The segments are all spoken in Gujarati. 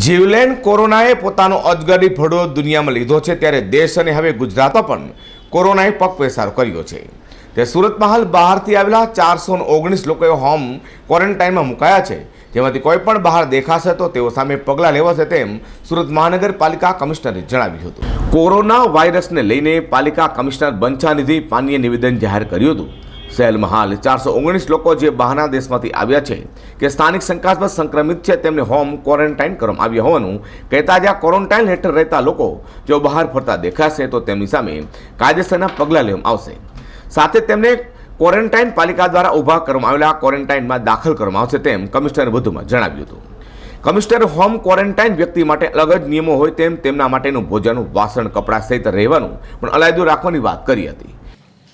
જીવલેણ કોરોનાએ પોતાનો અજગરી ફળો દુનિયામાં લીધો છે ત્યારે દેશ અને હવે ગુજરાત પણ કોરોનાએ પગપેસારો કર્યો છે. તે સુરતમાં હાલ બહારથી આવેલા ચારસો ઓગણીસ લોકોએ હોમ ક્વોરન્ટાઇનમાં મુકાયા છે. જેમાંથી કોઈ પણ બહાર દેખાશે તો તેઓ સામે પગલાં લેવાશે તેમ સુરત મહાનગરપાલિકા કમિશનરે જણાવ્યું હતું. કોરોના વાયરસને લઈને પાલિકા કમિશનર બંછાનિધિ પાનીએ નિવેદન જાહેર કર્યું હતું. શહેરમાં હાલ ચારસો ઓગણીસ લોકો જે બહારના દેશમાંથી આવ્યા છે, કે સ્થાનિક શંકાસ્પદ સંક્રમિત છે, તેમને હોમ ક્વોરન્ટાઇન કરવામાં આવ્યા હોવાનું કહેતા જ્યાં ક્વોરન્ટાઇન હેઠળ રહેતા લોકો જો બહાર ફરતા દેખાશે તો તેમની સામે કાયદેસરના પગલાં લેવામાં આવશે. સાથે તેમને ક્વોરન્ટાઇન પાલિકા દ્વારા ઊભા કરવામાં આવેલા ક્વોરન્ટાઇનમાં દાખલ કરવામાં આવશે તેમ કમિશનરે વધુમાં જણાવ્યું હતું. કમિશનરે હોમ ક્વોરન્ટાઇન વ્યક્તિ માટે અલગ જ નિયમો હોય તેમ તેમના માટેનું ભોજન વાસણ, કપડાં સહિત રહેવાનું પણ અલાયદું રાખવાની વાત કરી હતી.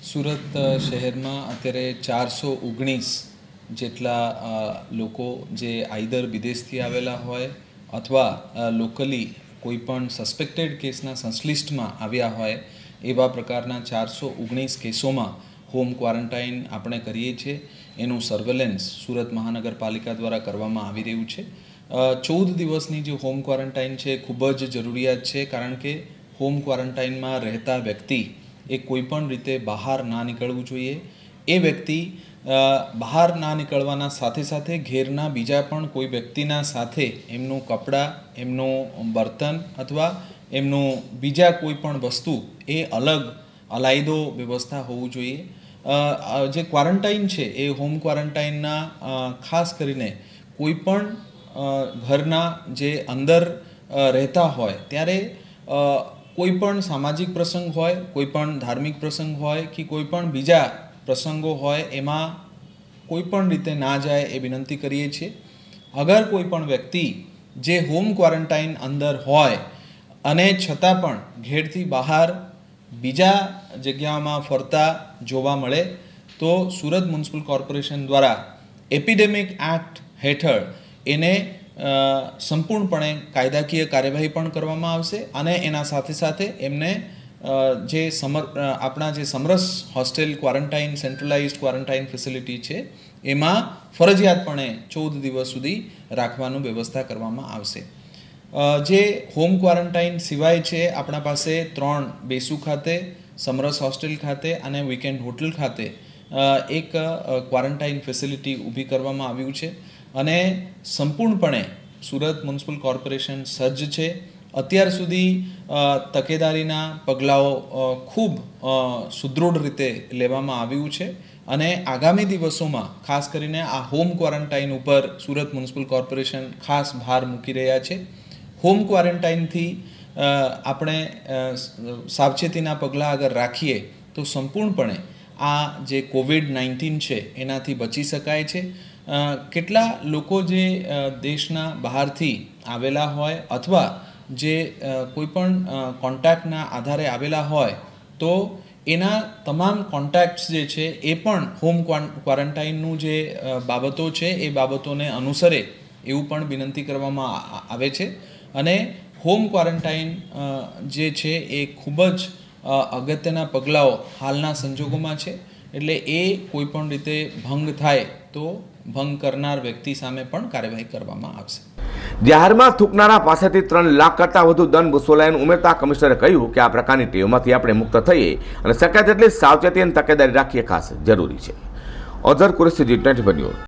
સુરત શહેરમાં અત્યારે ચારસો ઓગણીસ જેટલા લોકો જે આઈધર વિદેશથી આવેલા હોય અથવા લોકલી કોઈ પણ સસ્પેક્ટેડ કેસના સંશ્લિષ્ટમાં આવ્યા હોય એવા પ્રકારના ચારસો ઓગણીસ કેસોમાં હોમ ક્વોરન્ટાઇન આપણે કરીએ છીએ. એનું સર્વેલન્સ સુરત મહાનગરપાલિકા દ્વારા કરવામાં આવી રહ્યું છે. ચૌદ દિવસની જે હોમ ક્વોરન્ટાઇન છે ખૂબ જ જરૂરિયાત છે કારણ કે હોમ ક્વોરન્ટાઇનમાં રહેતા વ્યક્તિ એ કોઈપણ રીતે બહાર ના નીકળવું જોઈએ. એ વ્યક્તિ બહાર ના નીકળવાના સાથે સાથે ઘેરના બીજા પણ કોઈ વ્યક્તિના સાથે એમનું કપડાં, એમનું બર્તન અથવા એમનું બીજા કોઈ પણ વસ્તુ એ અલગ અલાયદો વ્યવસ્થા હોવું જોઈએ. જે ક્વોરન્ટાઇન છે એ હોમ ક્વોરન્ટાઇનના ખાસ કરીને કોઈ પણ ઘરના જે અંદર રહેતા હોય ત્યારે કોઈ પણ સામાજિક પ્રસંગ હોય કોઈ પણ ધાર્મિક પ્રસંગ હોય કે કોઈ પણ બીજા પ્રસંગો હોય, એમાં કોઈ પણ રીતે ના જાય એ વિનંતી કરીએ છીએ. અગર કોઈ પણ વ્યક્તિ જે હોમ ક્વોરન્ટાઇન અંદર હોય અને છતાં પણ ઘેરથી બહાર બીજા જગ્યાઓમાં ફરતા જોવા મળે, તો સુરત મ્યુનિસિપલ કોર્પોરેશન દ્વારા એપિડેમિક એક્ટ હેઠળ એને સંપૂર્ણપણે કાયદાકીય કાર્યવાહી પણ કરવામાં આવશે અને એના સાથે સાથે એમને જે સમર આપણા જે Samras hostel quarantine, centralized quarantine facility છે, એમાં ફરજિયાતપણે ચૌદ દિવસ સુધી રાખવાનું વ્યવસ્થા કરવામાં આવશે. જે હોમ ક્વોરન્ટાઇન સિવાય છે, આપણા પાસે ત્રણ બેસુ ખાતે, સમરસ હોસ્ટેલ ખાતે અને વીકેન્ડ હોટલ ખાતે એક ક્વોરન્ટાઇન ફેસિલિટી ઊભી કરવામાં આવ્યું છે. અને સંપૂર્ણપણે સુરત મ્યુનિસિપલ કોર્પોરેશન સજ્જ છે. અત્યાર સુધી તકેદારીના પગલાઓ ખૂબ સુદૃઢ રીતે લેવામાં આવ્યું છે અને આગામી દિવસોમાં, ખાસ કરીને આ હોમ ક્વોરન્ટાઇન ઉપર સુરત મ્યુનિસિપલ કોર્પોરેશન ખાસ ભાર મૂકી રહ્યા છે. હોમ ક્વોરન્ટાઇનથી આપણે સાવચેતીના પગલાં અગર રાખીએ, તો સંપૂર્ણપણે આ જે કોવિડ નાઇન્ટીન છે, એનાથી બચી શકાય છે. કેટલા લોકો જે દેશના બહારથી આવેલા હોય અથવા જે કોઈપણ કોન્ટેક્ટના આધારે આવેલા હોય, તો એના તમામ કોન્ટેક્ટ્સ જે છે એ પણ હોમ ક્વોરન્ટાઇનનું જે બાબતો છે એ બાબતોને અનુસરે એવું પણ વિનંતી કરવામાં આવે છે. અને હોમ ક્વોરન્ટાઇન જે છે એ ખૂબ જ અગત્યના પગલાઓ હાલના સંજોગોમાં છે. એટલે એ કોઈપણ રીતે ભંગ થાય તો ભંગ કરનાર વ્યક્તિ સામે પણ કાર્યવાહી કરવામાં આવશે. જાહેરમાં થૂકનારા પાસેથી ત્રણ લાખ કરતાં વધુ દંડ વસૂલાયન ઉમેરતા કમિશનરે કહ્યું કે આ પ્રકારની ટેવમાંથી આપણે મુક્ત થઈએ અને શક્ય તેટલી સાવચેતી અને તકેદારી રાખીએ ખાસ જરૂરી છે. Azhar Qureshi twenty news.